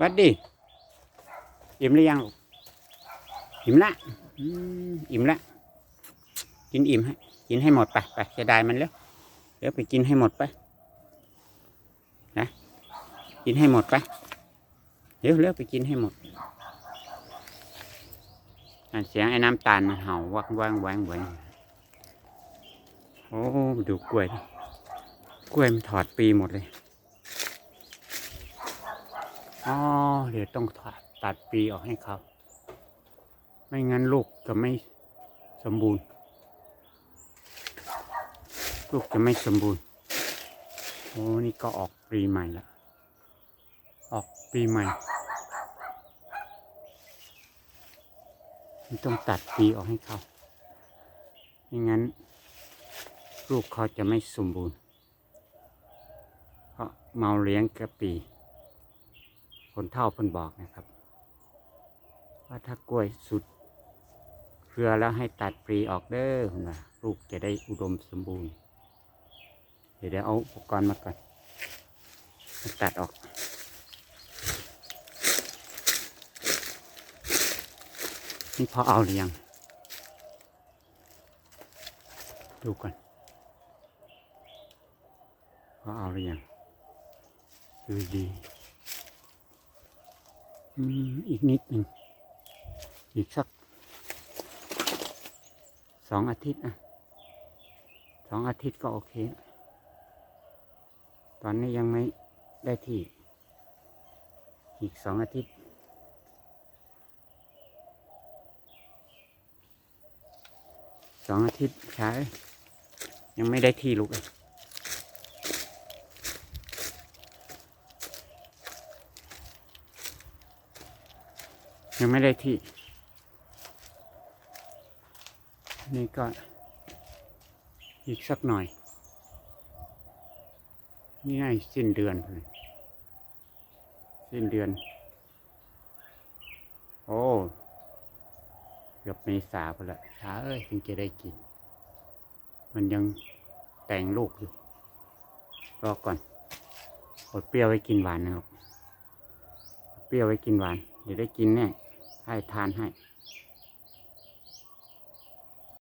วัดดิอิ่มหรือยังอิ่มละอิ่มละ กินอิ่มให้กินให้หมดไปไปเสียดายมันแล้วเดี๋ยวไปกินให้หมดไปนะกินให้หมดไปเดี๋ยวเร็วไปกินให้หมดอะเสียงไอ้น้ำตาลมันเห่าวักว่างแหวงแหวงโอ้ดูกล้วย กล้วยมันถอดปีหมดเลย อ๋อเดี๋ยวต้องตัดปีออกให้เขาไม่งั้นลูกจะไม่สมบูรณ์ ลูกจะไม่สมบูรณ์โอ้นี่ก็ออกปีใหม่ละออกปีใหม่ต้องตัดปีออกให้เขาไม่งั้น ลูกเขาจะไม่สมบูรณ์ เพราะเมาเลี้ยงกระปี นเท่าคนบอกนะครับ ว่าถ้ากล้วยสุดเครือแล้วให้ตัดปลีออกเด้อคุณว่าลูกจะได้อุดมสมบูรณ์เดี๋ยวเดี๋ยวเอาอุปกรณ์มาก่อนตัดออกนี่พอเอาหรือยัง ดูก่อนพอเอาหรือยังดูดี อีกนิดหนึ่งอีกสักสองอาทิตย์อะสองอาทิตย์ก็โอเค ตอนนี้ยังไม่ได้ที่ อีกสองอาทิตย์สองอาทิตย์ใช้ยังไม่ได้ที่ลูกเลย ยังไม่ได้ที่ นี่ก็อีกสักหน่อย นี่ไงสิ้นเดือนเลยสิ้นเดือน โอ้ เกือบเมษาไปละช้าเอ้ยถึงจะได้กิน มันยังแต่งลูกอยู่ รอก่อนอดเปรี้ยวไว้กินหวานนะครับ เปรี้ยวไว้กินหวาน เดี๋ยวได้กินแน่ ให้ทานให้